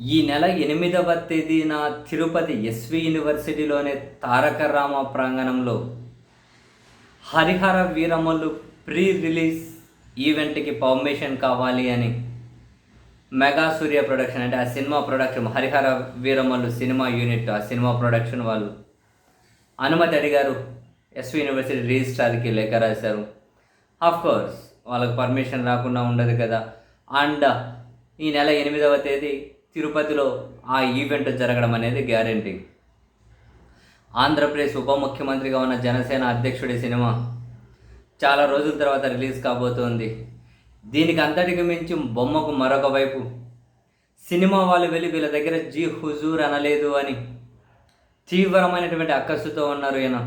ఈ నెల ఎనిమిదవ తేదీన తిరుపతి ఎస్వి యూనివర్సిటీలోని తారక రామ ప్రాంగణంలో హరిహర వీరమల్లు ప్రీ రిలీజ్ ఈవెంట్కి పర్మిషన్ కావాలి అని మెగా సూర్య ప్రొడక్షన్ అంటే ఆ cinema production Harihara Veeramallu cinema unit ఆ సినిమా ప్రొడక్షన్ వాళ్ళు అనుమతి అడిగారు. ఎస్వి యూనివర్సిటీ రిజిస్ట్రార్కి లేఖ రాశారు. ఆఫ్ కోర్స్ వాళ్ళకి పర్మిషన్ రాకుండా ఉండదు కదా. అండ్ ఈ నెల ఎనిమిదవ తేదీ తిరుపతిలో ఆ ఈవెంట్ జరగడం అనేది గ్యారంటీ. ఆంధ్రప్రదేశ్ ఉప ముఖ్యమంత్రిగా ఉన్న జనసేన అధ్యక్షుడి సినిమా చాలా రోజుల తర్వాత రిలీజ్ కాబోతోంది. దీనికి అంతటికి మించి బొమ్మకు మరొక వైపు సినిమా వాళ్ళు వెళ్ళి వీళ్ళ దగ్గర జీ హుజూర్ అనలేదు అని తీవ్రమైనటువంటి అక్కస్సుతో ఉన్నారు ఈయన.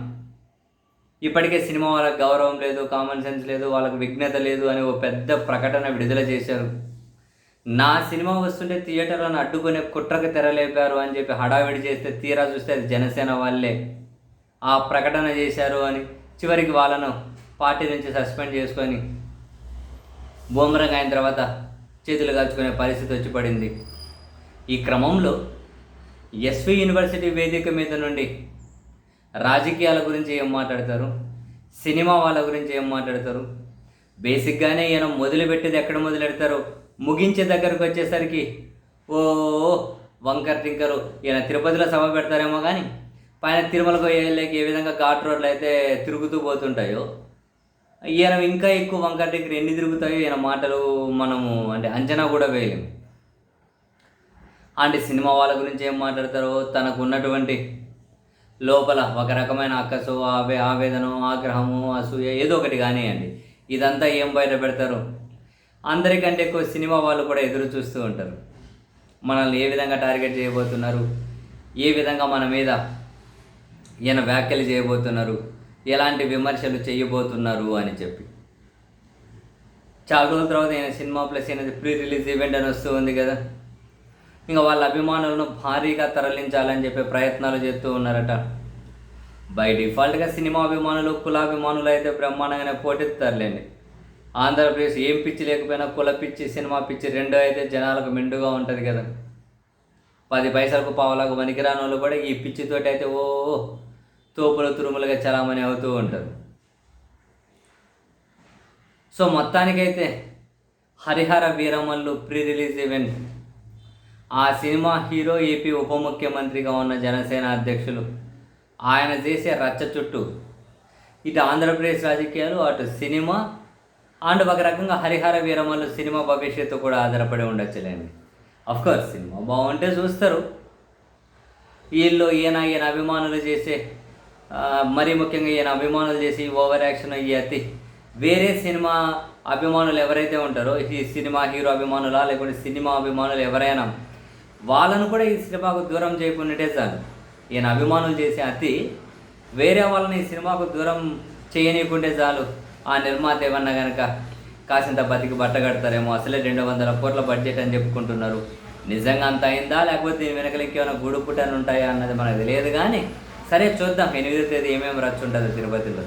ఇప్పటికే సినిమా వాళ్ళకి గౌరవం లేదు కామన్ సెన్స్ లేదు వాళ్ళకి విఘ్నత లేదు అని ఓ పెద్ద ప్రకటన విడుదల చేశారు. నా సినిమా వస్తుంటే థియేటర్లను అడ్డుకునే కుట్రకు తెరలేపారు అని చెప్పి హడావిడి చేస్తే తీరా చూస్తే అది జనసేన వాళ్ళే. ఆ ప్రకటన చేశారు అని చివరికి వాళ్ళను పార్టీ నుంచి సస్పెండ్ చేసుకొని బూమరంగ్ అయిన తర్వాత చేతులు కాల్చుకునే పరిస్థితి వచ్చి పడింది. ఈ క్రమంలో ఎస్వి యూనివర్సిటీ వేదిక మీద నుండి రాజకీయాల గురించి ఏం మాట్లాడతారు? సినిమా వాళ్ళ గురించి ఏం మాట్లాడతారు? బేసిక్గానే ఈయన మొదలుపెట్టేది ఎక్కడ మొదలెడతారు? ముగించే దగ్గరకు వచ్చేసరికి ఓ వంకర్ టింకరు ఈయన తిరుపతిలో సభ పెడతారేమో కానీ పైన తిరుమలకు వెళ్ళలేక ఏ విధంగా ఘాట్ రోడ్లు అయితే తిరుగుతూ పోతుంటాయో ఈయన ఇంకా ఎక్కువ వంకర్ టింకర్ ఎన్ని తిరుగుతాయో ఈయన మాటలు మనము అంటే అంచనా కూడా వేయలేము అంటే సినిమా వాళ్ళ గురించి ఏం మాట్లాడతారో తనకు ఉన్నటువంటి లోపల ఒక రకమైన అక్కసు ఆవే ఆవేదన ఆగ్రహము అసూయ ఏదో ఒకటి కానివ్వండి. ఇదంతా ఏం బయట పెడతారు? అందరికంటే ఎక్కువ సినిమా వాళ్ళు కూడా ఎదురు చూస్తూ ఉంటారు. మనల్ని ఏ విధంగా టార్గెట్ చేయబోతున్నారు? ఏ విధంగా మన మీద ఈయన వ్యాఖ్యలు చేయబోతున్నారు? ఎలాంటి విమర్శలు చేయబోతున్నారు అని చెప్పి. చాలా రోజుల తర్వాత ఈయన సినిమా ప్లస్ అనేది ప్రీ రిలీజ్ ఈవెంట్ అని వస్తూ ఉంది కదా. ఇంకా వాళ్ళ అభిమానులను భారీగా తరలించాలని చెప్పే ప్రయత్నాలు చేస్తూ ఉన్నారట. బై డిఫాల్ట్గా సినిమా అభిమానులు కులాభిమానులు అయితే బ్రహ్మాండంగానే పోటెత్తారులేండి. ఆంధ్రప్రదేశ్ ఏం పిచ్చి లేకపోయినా కుల పిచ్చి సినిమా పిచ్చి రెండో అయితే జనాలకు మెండుగా ఉంటుంది కదా. పది పైసలకు పావులకు పనికిరాని వాళ్ళు కూడా ఈ పిచ్చితోటి అయితే ఓ తోపులు తురుములుగా చలామణి అవుతూ ఉంటారు సో మొత్తానికైతే Harihara Veeramallu pre release event. ఆ సినిమా హీరో ఏపీ ఉప ముఖ్యమంత్రిగా ఉన్న జనసేన అధ్యక్షులు. ఆయన చేసే రచ్చ చుట్టూ ఇటు ఆంధ్రప్రదేశ్ రాజకీయాలు అటు సినిమా అండ్ ఒక రకంగా హరిహర వీరమల్లు సినిమా భవిష్యత్తు కూడా ఆధారపడి ఉండొచ్చులేండి. కోర్స్ సినిమా బాగుంటే చూస్తారు. వీళ్ళు ఈయన ఈయన అభిమానులు చేసే మరీ ముఖ్యంగా ఈయన అభిమానులు చేసి ఓవర్ యాక్షన్ ఈ అతి వేరే సినిమా అభిమానులు ఎవరైతే ఉంటారో ఈ సినిమా హీరో అభిమానులా లేకుంటే సినిమా అభిమానులు ఎవరైనా వాళ్ళను కూడా ఈ సినిమాకు దూరం చేయకుండాటే చాలు. ఈయన అభిమానులు చేసే అతి వేరే వాళ్ళని ఈ సినిమాకు దూరం చేయనీయకుంటే చాలు. ఆ నిర్మాత ఏమన్నా కనుక కాసింత బతికి బట్ట కడతారేమో అసలే రెండు వందల కోట్ల బడ్జెట్ అని చెప్పుకుంటున్నారు. నిజంగా అంత అయిందా? లేకపోతే దీని వెనకలు ఇంకేమైనా గూడు పుట్టని ఉంటాయా అన్నది మనకు తెలియదు కానీ సరే చూద్దాం. ఎనిమిదో తేదీ ఏమేమి రచ్చు ఉంటుందో తిరుపతిలో.